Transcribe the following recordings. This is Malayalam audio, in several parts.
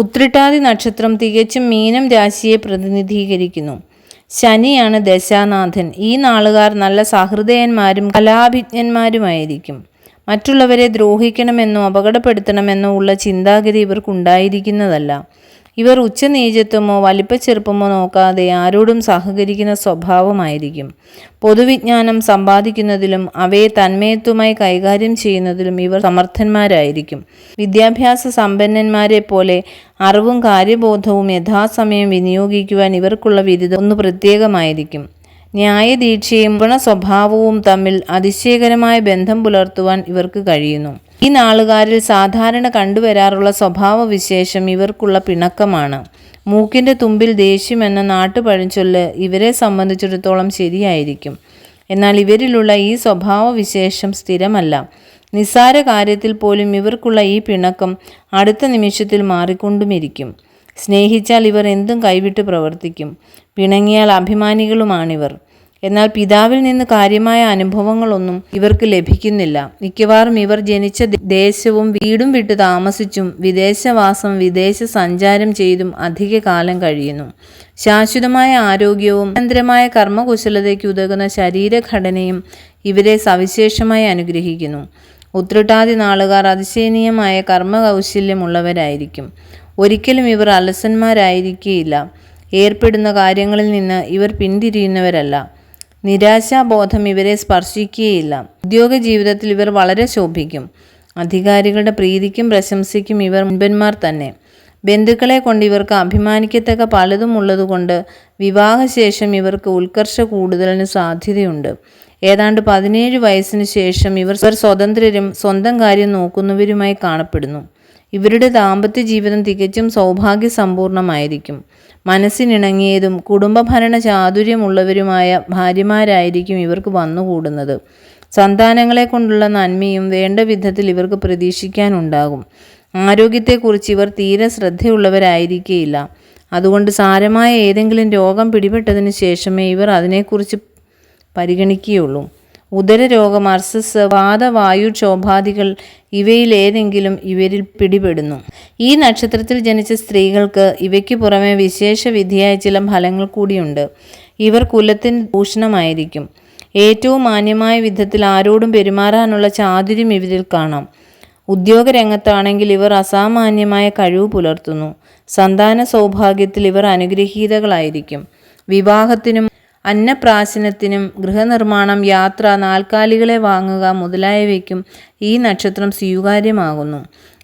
ഉത്രിട്ടാതി നക്ഷത്രം തികച്ചും മീനം രാശിയെ പ്രതിനിധീകരിക്കുന്നു. ശനിയാണ് ദശാനാഥൻ. ഈ നാളുകാർ നല്ല സഹൃദയന്മാരും കലാഭിജ്ഞന്മാരുമായിരിക്കും. മറ്റുള്ളവരെ ദ്രോഹിക്കണമെന്നോ അപകടപ്പെടുത്തണമെന്നോ ഉള്ള ചിന്താഗതി ഇവർക്കുണ്ടായിരിക്കുന്നതല്ല. ഇവർ ഉച്ചനീചത്വമോ വലിപ്പച്ചെറുപ്പമോ നോക്കാതെ ആരോടും സഹകരിക്കുന്ന സ്വഭാവമായിരിക്കും. പൊതുവിജ്ഞാനം സമ്പാദിക്കുന്നതിലും അവയെ തന്മയത്വമായി കൈകാര്യം ചെയ്യുന്നതിലും ഇവർ സമർത്ഥന്മാരായിരിക്കും. വിദ്യാഭ്യാസ സമ്പന്നന്മാരെ പോലെ അറിവും കാര്യബോധവും യഥാസമയം വിനിയോഗിക്കുവാൻ ഇവർക്കുള്ള ബിരുദം ഒന്ന് പ്രത്യേകമായിരിക്കും. ന്യായദീക്ഷയും ഗുണസ്വഭാവവും തമ്മിൽ അതിശയകരമായ ബന്ധം പുലർത്തുവാൻ ഇവർക്ക് കഴിയുന്നു. ഈ നാളുകാരിൽ സാധാരണ കണ്ടുവരാറുള്ള സ്വഭാവവിശേഷം ഇവർക്കുള്ള പിണക്കമാണ്. മൂക്കിന്റെ തുമ്പിൽ ദേഷ്യം എന്ന നാട്ടുപഴഞ്ചൊല്ല് ഇവരെ സംബന്ധിച്ചിടത്തോളം ശരിയായിരിക്കും. എന്നാൽ ഇവരിലുള്ള ഈ സ്വഭാവവിശേഷം സ്ഥിരമല്ല. നിസ്സാര കാര്യത്തിൽ പോലും ഇവർക്കുള്ള ഈ പിണക്കം അടുത്ത നിമിഷത്തിൽ മാറിക്കൊണ്ടുമിരിക്കും. സ്നേഹിച്ചാൽ ഇവർ എന്തും കൈവിട്ട് പ്രവർത്തിക്കും. പിണങ്ങിയാൽ അഭിമാനികളുമാണിവർ. എന്നാൽ പിതാവിൽ നിന്ന് കാര്യമായ അനുഭവങ്ങളൊന്നും ഇവർക്ക് ലഭിക്കുന്നില്ല. മിക്കവാറും ഇവർ ജനിച്ച ദേശവും വീടും വിട്ട് താമസിച്ചും വിദേശവാസം വിദേശ സഞ്ചാരം ചെയ്തും അധിക കാലം കഴിയുന്നു. ശാശ്വതമായ ആരോഗ്യവും നിരന്തരമായ കർമ്മകുശലതയ്ക്ക് ഉതകുന്ന ശരീരഘടനയും ഇവരെ സവിശേഷമായി അനുഗ്രഹിക്കുന്നു. ഉത്രട്ടാതി നാളുകാർ അതിശയനീയമായ കർമ്മകൗശല്യമുള്ളവരായിരിക്കും. ഒരിക്കലും ഇവർ അലസന്മാരായിരിക്കുകയില്ല ഏർപ്പെടുന്ന കാര്യങ്ങളിൽ നിന്ന് ഇവർ പിന്തിരിയുന്നവരല്ല. നിരാശാബോധം ഇവരെ സ്പർശിക്കുകയില്ല. ഉദ്യോഗ ജീവിതത്തിൽ ഇവർ വളരെ ശോഭിക്കും. അധികാരികളുടെ പ്രീതിക്കും പ്രശംസയ്ക്കും ഇവർ മുൻപന്മാർ തന്നെ. ബന്ധുക്കളെ കൊണ്ട് ഇവർക്ക് അഭിമാനിക്കത്തക്ക പലതും ഉള്ളതുകൊണ്ട് വിവാഹശേഷം ഇവർക്ക് ഉത്കർഷ കൂടുതലിന് സാധ്യതയുണ്ട്. ഏതാണ്ട് പതിനേഴ് വയസ്സിന് ശേഷം ഇവർ സ്വതന്ത്രരും സ്വന്തം കാര്യം നോക്കുന്നവരുമായി കാണപ്പെടുന്നു. ഇവരുടെ ദാമ്പത്യ ജീവിതം തികച്ചും സൗഭാഗ്യസമ്പൂർണമായിരിക്കും. മനസ്സിനിണങ്ങിയതും കുടുംബഭരണ ചാതുര്യമുള്ളവരുമായ ഭാര്യമാരായിരിക്കും ഇവർക്ക് വന്നുകൂടുന്നത്. സന്താനങ്ങളെ കൊണ്ടുള്ള നന്മയും വേണ്ട വിധത്തിൽ ഇവർക്ക് പ്രതീക്ഷിക്കാനുണ്ടാകും. ആരോഗ്യത്തെക്കുറിച്ച് ഇവർ തീരെ ശ്രദ്ധയുള്ളവരായിരിക്കേയില്ല. അതുകൊണ്ട് സാരമായ ഏതെങ്കിലും രോഗം പിടിപെട്ടതിന് ശേഷമേ ഇവർ അതിനെക്കുറിച്ച് പരിഗണിക്കുകയുള്ളൂ. ഉദരരോഗം അർസസ് ക്ഷോഭാദികൾ ഇവയിലേതെങ്കിലും ഇവരിൽ പിടിപെടുന്നു. ഈ നക്ഷത്രത്തിൽ ജനിച്ച സ്ത്രീകൾക്ക് ഇവയ്ക്ക് പുറമെ വിശേഷ വിധിയായ ചില ഫലങ്ങൾ കൂടിയുണ്ട്. ഇവർ കുലത്തിന് ഭൂഷണമായിരിക്കും. ഏറ്റവും മാന്യമായ വിധത്തിൽ ആരോടും പെരുമാറാനുള്ള ചാതുര്യം ഇവരിൽ കാണാം. ഉദ്യോഗരംഗത്താണെങ്കിൽ ഇവർ അസാമാന്യമായ കഴിവ് പുലർത്തുന്നു. സന്താന സൗഭാഗ്യത്തിൽ ഇവർ അനുഗ്രഹീതകളായിരിക്കും. വിവാഹത്തിനും അന്നപ്രാശനത്തിനും ഗൃഹനിർമ്മാണം യാത്ര നാൽക്കാലികളെ വാങ്ങുക മുതലായവയ്ക്കും ഈ നക്ഷത്രം സ്വീകാര്യമാകുന്നു.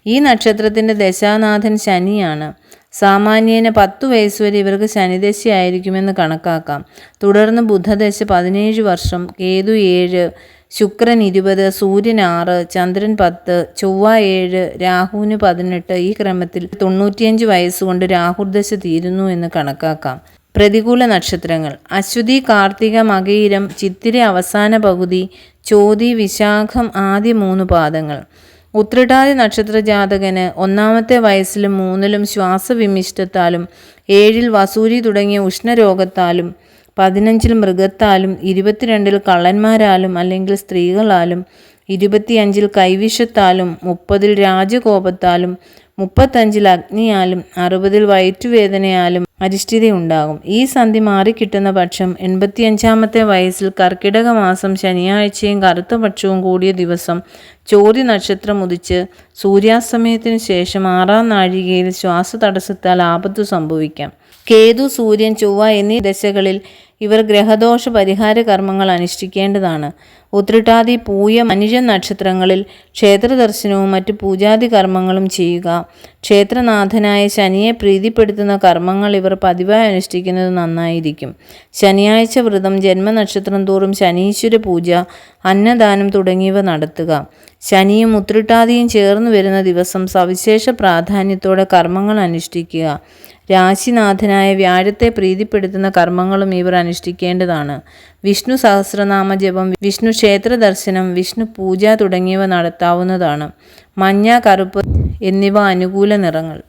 ഈ നക്ഷത്രത്തിന്റെ ദശാനാഥൻ ശനിയാണ്. സാമാന്യേന പത്തു വയസ്സുവരെ ഇവർക്ക് ശനിദശയായിരിക്കുമെന്ന് കണക്കാക്കാം. തുടർന്ന് ബുധദശ പതിനേഴ് വർഷം കേതു ഏഴ് ശുക്രൻ ഇരുപത് സൂര്യൻ ആറ് ചന്ദ്രൻ പത്ത് ചൊവ്വ ഏഴ് രാഹുവിന് പതിനെട്ട് ഈ ക്രമത്തിൽ തൊണ്ണൂറ്റിയഞ്ച് വയസ്സുകൊണ്ട് രാഹുർദശ തീരുന്നു എന്ന് കണക്കാക്കാം. പ്രതികൂല നക്ഷത്രങ്ങൾ. അശ്വതി കാർത്തിക മകയിരം ചിത്തിര അവസാന പകുതി ചോതി വിശാഖം ആദ്യ മൂന്ന് പാദങ്ങൾ. ഉത്രട്ടാതി നക്ഷത്ര ജാതകന് ഒന്നാമത്തെ വയസ്സിലും മൂന്നിലും ശ്വാസവിമിഷ്ടത്താലും ഏഴിൽ വസൂരി തുടങ്ങിയ ഉഷ്ണരോഗത്താലും പതിനഞ്ചിൽ മൃഗത്താലും ഇരുപത്തിരണ്ടിൽ കള്ളന്മാരാലും അല്ലെങ്കിൽ സ്ത്രീകളാലും ഇരുപത്തിയഞ്ചിൽ കൈവിഷത്താലും മുപ്പതിൽ രാജകോപത്താലും മുപ്പത്തഞ്ചിൽ അഗ്നിയാലും അറുപതിൽ വയറ്റുവേദനയാലും അരിഷ്ഠിതയുണ്ടാകും ഈ സന്ധി മാറിക്കിട്ടുന്ന പക്ഷം എൺപത്തിയഞ്ചാമത്തെ വയസ്സിൽ കർക്കിടക മാസം ശനിയാഴ്ചയും കറുത്ത പക്ഷവും കൂടിയ ദിവസം ചോതി നക്ഷത്രം ഉദിച്ച് സൂര്യാസ്തമയത്തിനു ശേഷം ആറാം നാഴികയിൽ ശ്വാസതടസ്സത്താൽ ആപത്തു സംഭവിക്കാം. കേതു സൂര്യൻ ചൊവ്വ എന്നീ ദശകളിൽ ഇവർ ഗ്രഹദോഷ പരിഹാര കർമ്മങ്ങൾ അനുഷ്ഠിക്കേണ്ടതാണ്. ഉത്രട്ടാതി പൂയ മനുജ നക്ഷത്രങ്ങളിൽ ക്ഷേത്രദർശനവും മറ്റ് പൂജാതി കർമ്മങ്ങളും ചെയ്യുക. ക്ഷേത്രനാഥനായ ശനിയെ പ്രീതിപ്പെടുത്തുന്ന കർമ്മങ്ങൾ ഇവർ പതിവായി അനുഷ്ഠിക്കുന്നത് നന്നായിരിക്കും. ശനിയാഴ്ച വ്രതം ജന്മനക്ഷത്രം തോറും ശനീശ്വര പൂജ അന്നദാനം തുടങ്ങിയവ നടത്തുക. ശനിയും ഉത്രട്ടാതിയും ചേർന്ന് വരുന്ന ദിവസം സവിശേഷ പ്രാധാന്യത്തോടെ കർമ്മങ്ങൾ അനുഷ്ഠിക്കുക. രാശിനാഥനായ വ്യാഴത്തെ പ്രീതിപ്പെടുത്തുന്ന കർമ്മങ്ങളും ഇവർ അനുഷ്ഠിക്കേണ്ടതാണ്. വിഷ്ണു സഹസ്രനാമ ജപം വിഷ്ണു ക്ഷേത്ര ദർശനം വിഷ്ണു പൂജ തുടങ്ങിയവ നടത്താവുന്നതാണ്. മഞ്ഞ കറുപ്പ് എന്നിവ അനുകൂല നിറങ്ങൾ.